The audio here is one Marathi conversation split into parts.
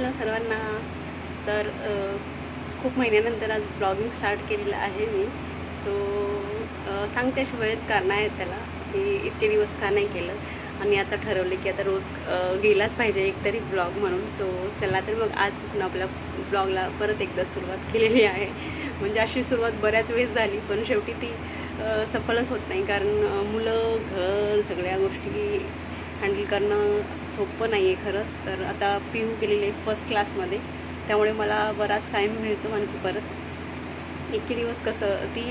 हॅलो सर्वांना. तर खूप महिन्यानंतर आज ब्लॉगिंग स्टार्ट केलेलं आहे मी. सो सांगते अशी बरेच कारणं आहेत त्याला की इतके दिवस का नाही केलं. आणि आता ठरवले की आता रोज गेलाच पाहिजे एकतरी ब्लॉग म्हणून. सो चला तर मग आजपासून आपल्या ब्लॉगला परत एकदा सुरुवात केलेली आहे. म्हणजे अशी सुरुवात बऱ्याच वेळेस झाली पण शेवटी ती सफलच होत नाही. कारण मुलं घर सगळ्या गोष्टी हँडल करणं सोपं नाही आहे खरंच. तर आता पी यू केलेली आहे फर्स्ट क्लासमध्ये त्यामुळे मला बराच टाईम मिळतो आणखी परत. इतके दिवस कसं ती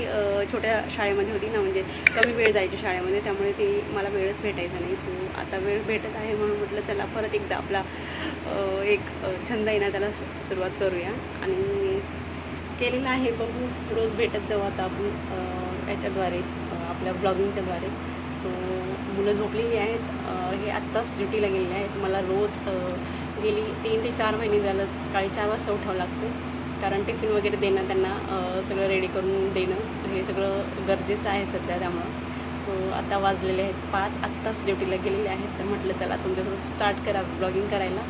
छोट्या शाळेमध्ये होती ना म्हणजे कमी वेळ जायची शाळेमध्ये त्यामुळे ती मला वेळच भेटायचा नाही. सो आता वेळ भेटत आहे म्हणून म्हटलं चला परत एकदा आपला एक छंद आहे ना त्याला सुरुवात करूया. आणि केलेलं आहे बघू रोज भेटत जाऊ आता आपण याच्याद्वारे आपल्या ब्लॉगिंगच्याद्वारे सो मुलं झोपलेली आहेत. हे आत्ताच ड्युटीला गेलेले आहेत. मला रोज गेली तीन ते चार महिने झालं सकाळी चार वाजता उठावं लागतं. कारण टिफिन वगैरे देणं त्यांना सगळं रेडी करून देणं हे सगळं गरजेचं आहे सध्या त्यामुळं. सो आता वाजलेले आहेत पाच. आत्ताच ड्युटीला गेलेले आहेत. तर म्हटलं चला तुमच्यासोबत स्टार्ट करा ब्लॉगिंग करायला.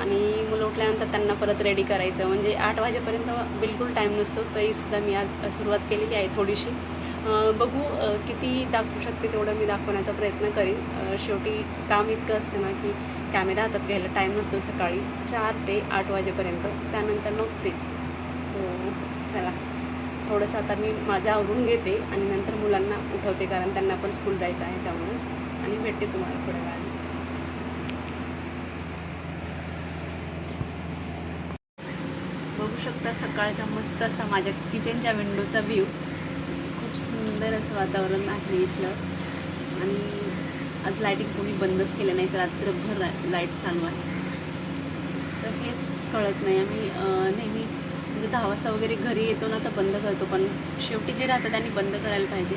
आणि मुलं उठल्यानंतर त्यांना परत रेडी करायचं. म्हणजे आठ वाजेपर्यंत बिलकुल टाईम नसतो. तरीसुद्धा मी आज सुरुवात केलेली आहे थोडीशी. बघू किती दाखवू शकते तेवढं मी दाखवण्याचा प्रयत्न करीन. शेवटी काम इतकं असतं ना की कॅमेरा हातात घ्यायला टाईम नसतो सकाळी चार ते आठ वाजेपर्यंत. त्यानंतर मग फ्रीज सो चला. थोडंसं आता मी माझं आवरून घेते आणि नंतर मुलांना उठवते कारण त्यांना पण स्कूल जायचं आहे त्यामुळे. आणि भेटते तुम्हाला थोड्या वेळाने. बघू शकता सकाळचा मस्त असा माझ्या किचनच्या विंडोचा व्ह्यू खूप सुंदर असं वातावरण आहे इथलं. आणि आज लाईटिंग कोणी बंदच केलं नाही तर रात्रभर लाइट चालू आहे. तर हेच कळत नाही. आम्ही नेहमी म्हणजे दहा वाजता वगैरे घरी येतो ना तर बंद करतो. पण शेवटी जे राहतं त्यांनी बंद करायला पाहिजे.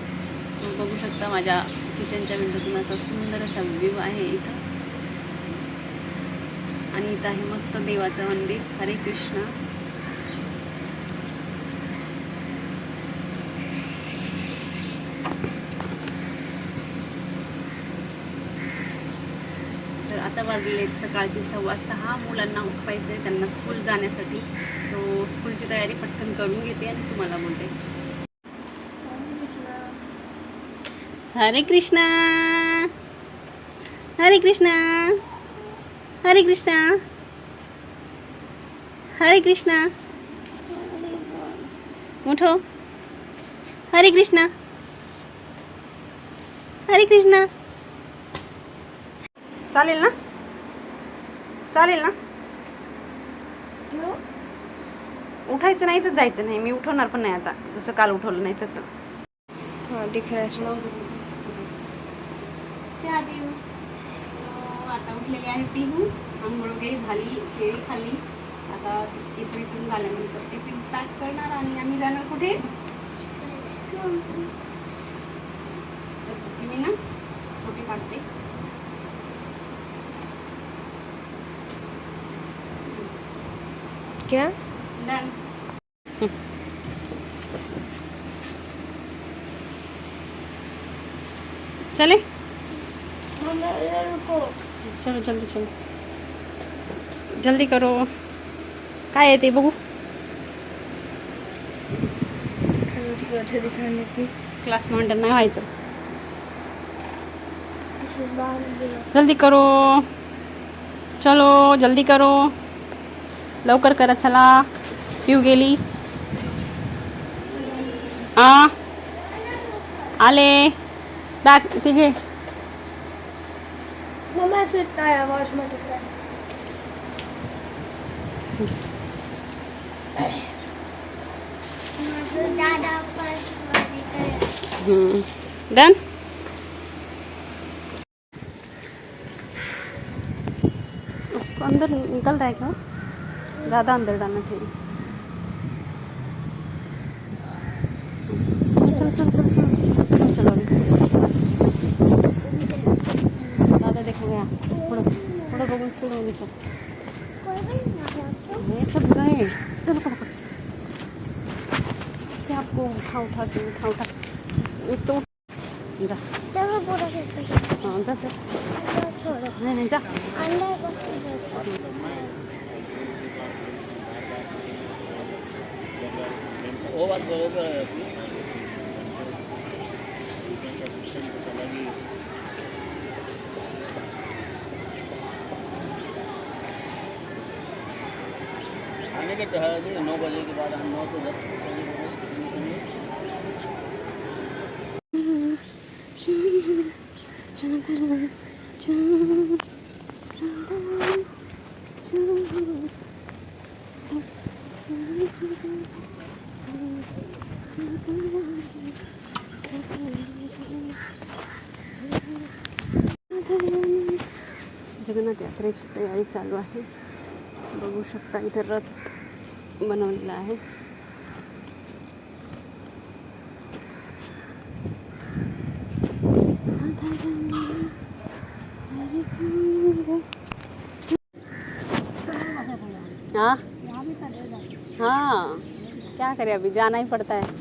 सो बघू शकता माझ्या किचनच्या विंडोतून असा सुंदर असा व्ह्यू आहे इथं. आणि इथं आहे मस्त देवाचं मंदिर. हरे कृष्ण. तर सकाळचे सव्वा सहा मुलांना उठवायचं आहे त्यांना स्कूल जाण्यासाठी. सो स्कूलची तयारी पटकन करून घेते आणि तुम्हाला बोलते. हरे कृष्णा. हरे कृष्णा. हरे कृष्णा. हरे कृष्णा. उठो. हरे कृष्णा. हरे कृष्णा. चालेल ना? चालेल ना? उठायचं नाही तर जायचं नाही. मी उठवणार पण नाही आता. जसं काल उठवलं नाही तसं. आता उठलेली आहे पिहू आंघोळ वगैरे झाली केळी खाली. आता तिची केस विचून झाल्यानंतर टिफिन पॅक करणार आणि आम्ही जाणार कुठे? तर तिची मी ना छोटी काढते क्या डन चले? चलो जल्दी चलो. जल्दी करो. काय आहे ते बघू? क्लास मॉनिटर नाही व्हायचं. जल्दी करो. चलो जल्दी करो. लवकर करा चला. पिऊ गेली. आ? आले. बॅग तिघे. डन उसको अंदर निकल रहा है क्या? ज़्यादा अंदर डालना चाहिए चलो चलो चलो चलो चलो चलो दादा देखो गया थोड़ा थोड़ा बगल स्पीड होगी चल ये सब गए चलो पकड़ पकड़ से आपको उठा उठा के उठा उठा एक तो जा हाँ जा जा नहीं नहीं जा वो बात बरोबर आहे आपली आने के ठहर नौ बजे के बाद हम नौ से दस जगन्नाथ यात्रेची तयारी चालू आहे. बघू शकता इथे रथ बनवलेला आहे. हाँ? हाँ. क्या करें अभी? जाना ही पड़ता है.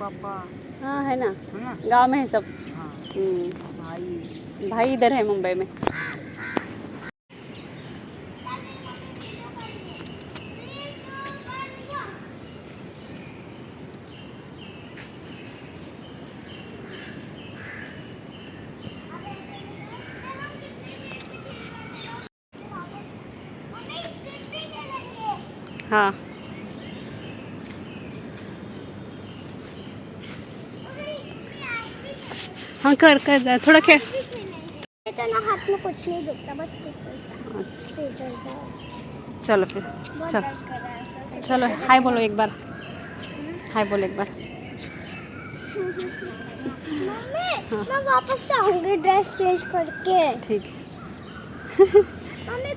पापा। हाँ है ना? ना? गाँव में है सब। हाँ। हम्म, भाई। भाई इधर है मुंबई में। हाँ। हाँ कर कर जा थोड़ा खेल। तो ना हाथ में कुछ नहीं दुखता बस कुछ होता अच्छा। पेट दर्द है। चलो फिर बहुत चल। दर्द कर रहा है ऐसा। चलो हाय बोलो एक बार। हाय बोलो एक बार। मम्मी मैं वापस से आऊंगी ड्रेस चेंज करके। ठीक। मम्मी